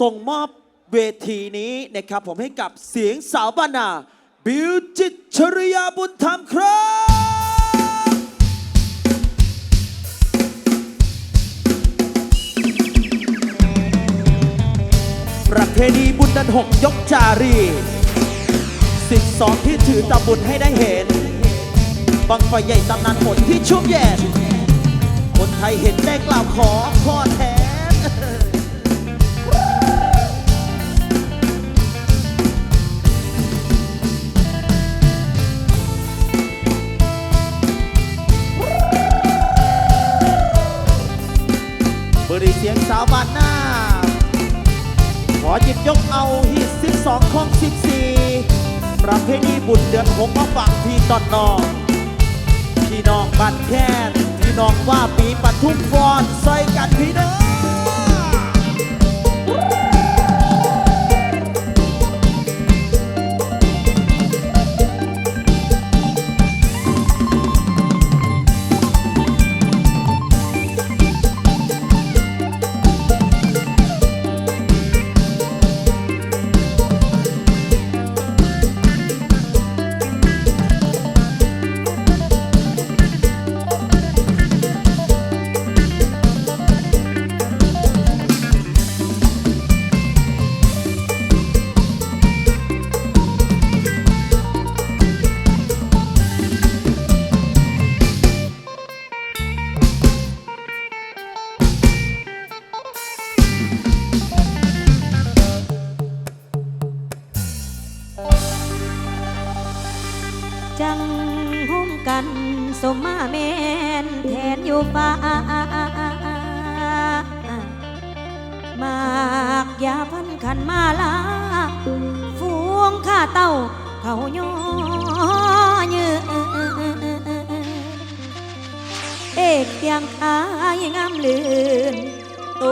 ส่งมอบเวทีนี้นะครับผมให้กับเสียงสาวบ้านนาบิวจิตชริยาบุญธรรมครับประเพณีบุญดันหกยกจารีสิบสองที่ถือตำบุญให้ได้เห็น บังไฟใหญ่ตำนานผลที่ชุ่มเย็นคนไทยเห็นได้กล่าวขอข้อแท บริเสียงสาวบ้านหน้า ขอหยิบยกเอาฮิต12ของ 14 ประเพณีบุญเดือนหกมาฝากพี่ตอนน้องพี่น้องบ้านแค่นพี่น้องว่าปีปทุมฟอนซอยกันพี่น้อ เต้าเขาย่อเยือเอกเตียงขายงามลื่นต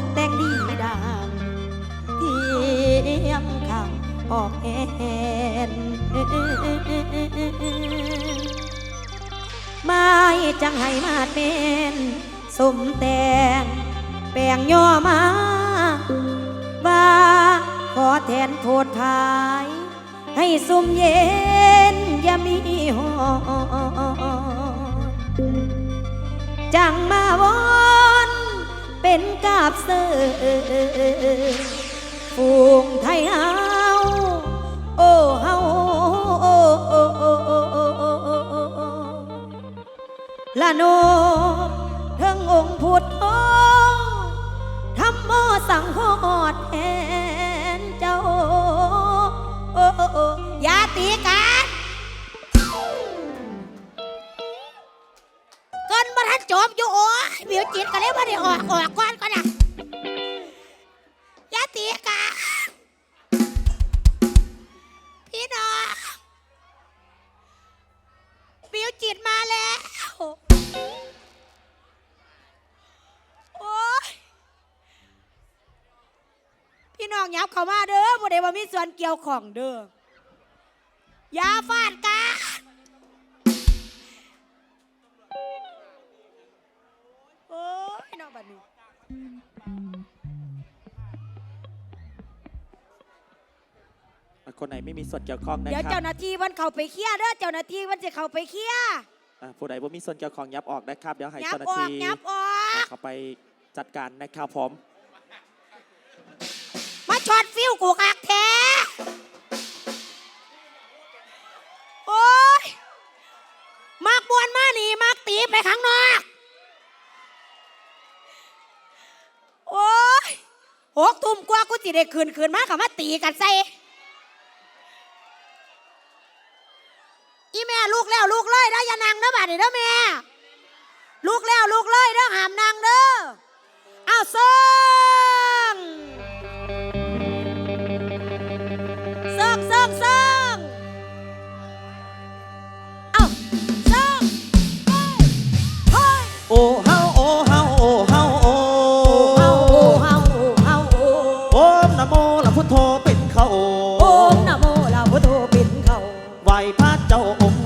กแต่งดีดังเทียมข้างออกแอนไม่จังให้มาดเป็นสมแตงแปลงย่อมาว่า ขอแทนโทษทาย ให้สุ่มเย็นอย่ามีหอจังมาวอนเป็นกาบเสือฝูงไทยเฮาโอ้เฮาละโนเทิงองค์พุทธธรรมโมสังโฆแท้ โอ้อย่าตีกันเกินมาทันจบอยู่โอ้ยเบียวจิตกันเลยว่าได้ออกออกก่อนก่อนะอย่าตีกันพี่น้องเบียวจิตมาแล้วโอ้ยพี่น้องยับเข้ามาเด้อบ่ได้ว่ามีส่วนเกี่ยวของเด้อ อย่าฟาดกันโอ้ยน้องบัดนี้ คนไหนไม่มีส่วนเกี่ยวข้องนะเดี๋ยวครัเจ้าบหน้าที่มันเข้าไปเคลียร์เด้อเจ้าหน้าที่มันจะเข้าไปเคลียร์อ่าผู้ใดว่ามีส่วนเกี่ยวข้องยับออกนะครับเดี๋ยวให้ยับเจ้าหน้าออกที่ยับออกเขาไปจัดการนะครับผม มาช็อตฟิวกูคักแท้ ไปข้างนอก โอ้ยหกทุ่มกว่ากูจิได้คืนคืนมากับมาตีกันใส่อีแม่ลูกแล้วลูกเลยเด้อยานางเด้อบัดนี้เด้อแม่ลูกแล้วลูกเลยเด้อหามนางเด้อเอาส่ เจ้าองค์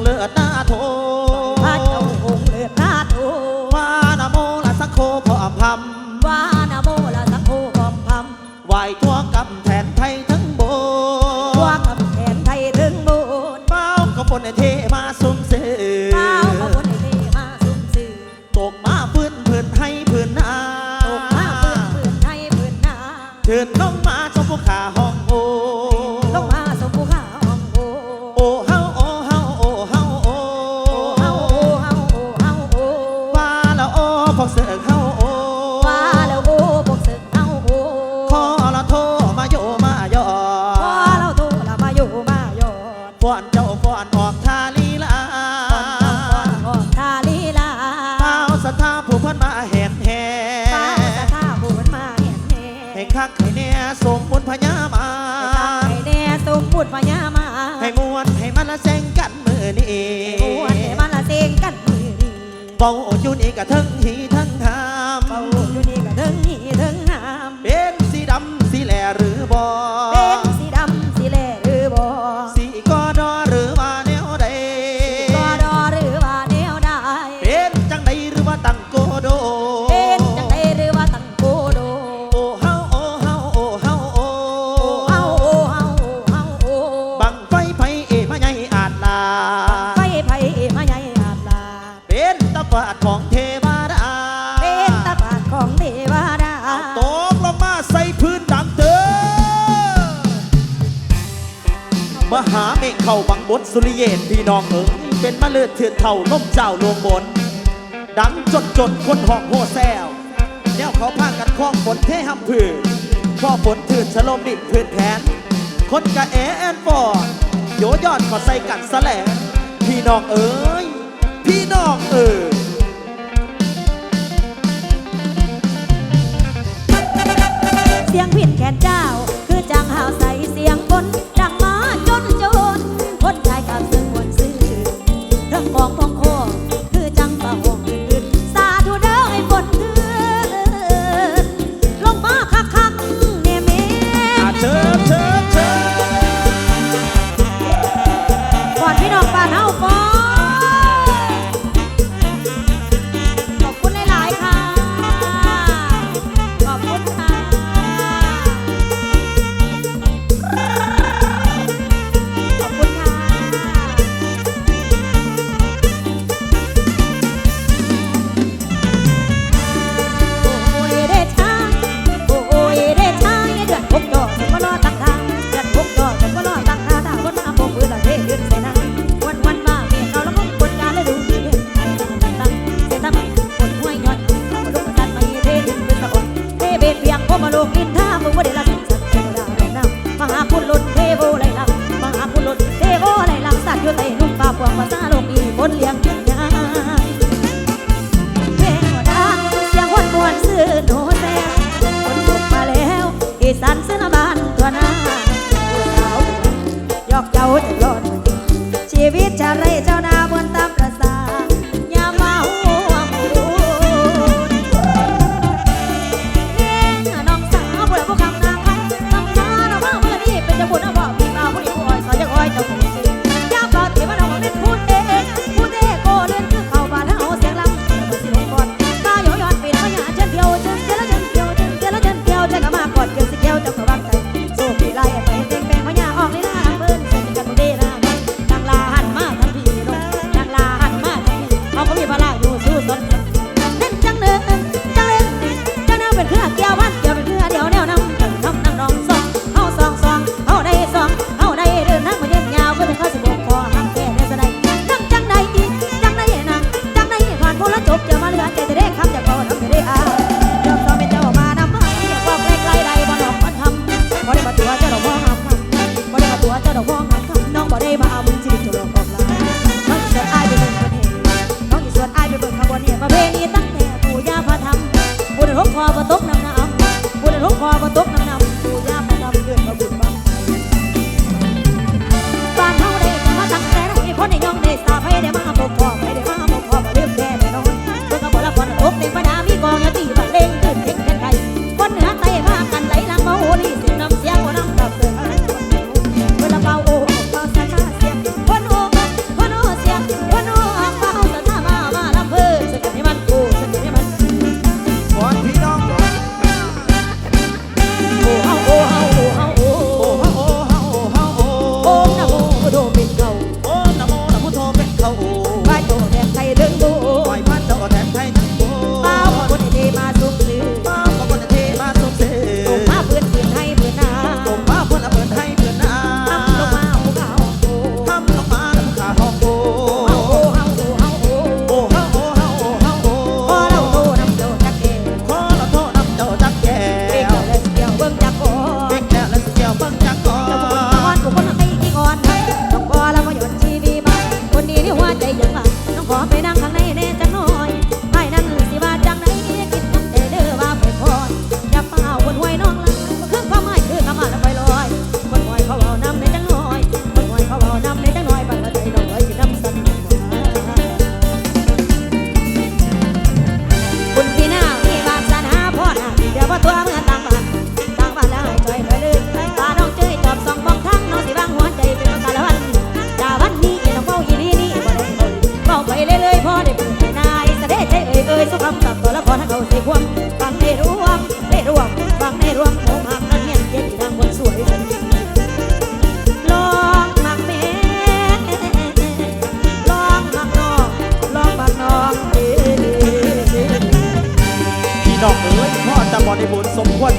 น้องเอ๋ยเป็นมาเลือดเถื่อนเท่าน้มเจ้าลวงบน ดังจนจนคนหอกโหแซวแนวเขาพากันคล้องฝนเทห้ำผือพ่อฝนถื่นชะลมดินพื้นแผนคนกะแอแอนฟอร์โยยอดขอใส่กันสแลพี่น้องเอ๋ยพี่น้องเอ๋ยเสียงผิดแขนเจ้า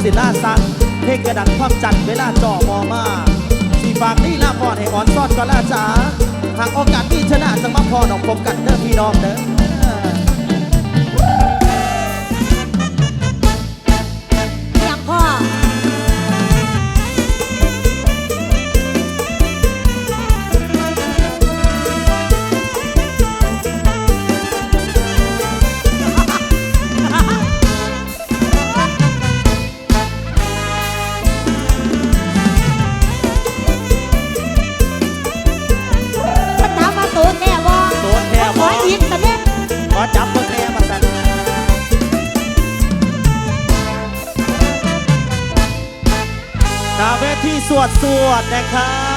สิล่าสังเพลงกระดังความจันเวลาจ่อมอมาสีฝากนี่ลาพอดให้อ่อนซอดก็ล่าจ๋าหากโอกาสที่ชนะจะมาพอดอกผมกันเด้อพี่น้องเด้อ that car.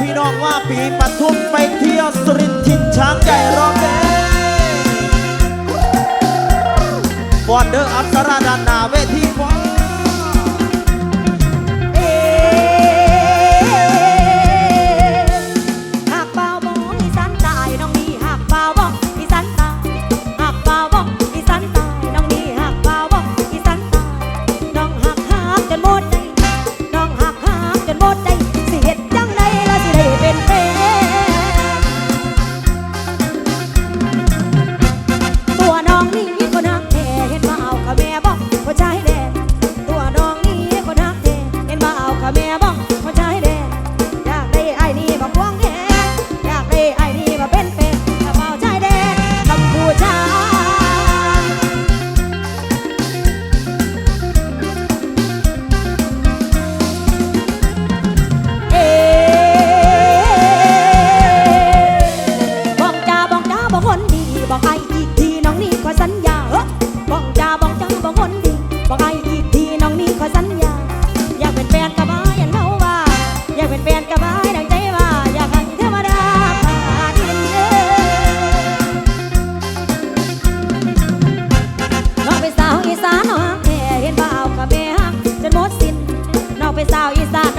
พี่น้องว่าปีปัทุมไปเที่ยวสรินทินช้างใหญ่รอบแดงบอนเดอร์อัศราดานาเวทีฟ้ Sao?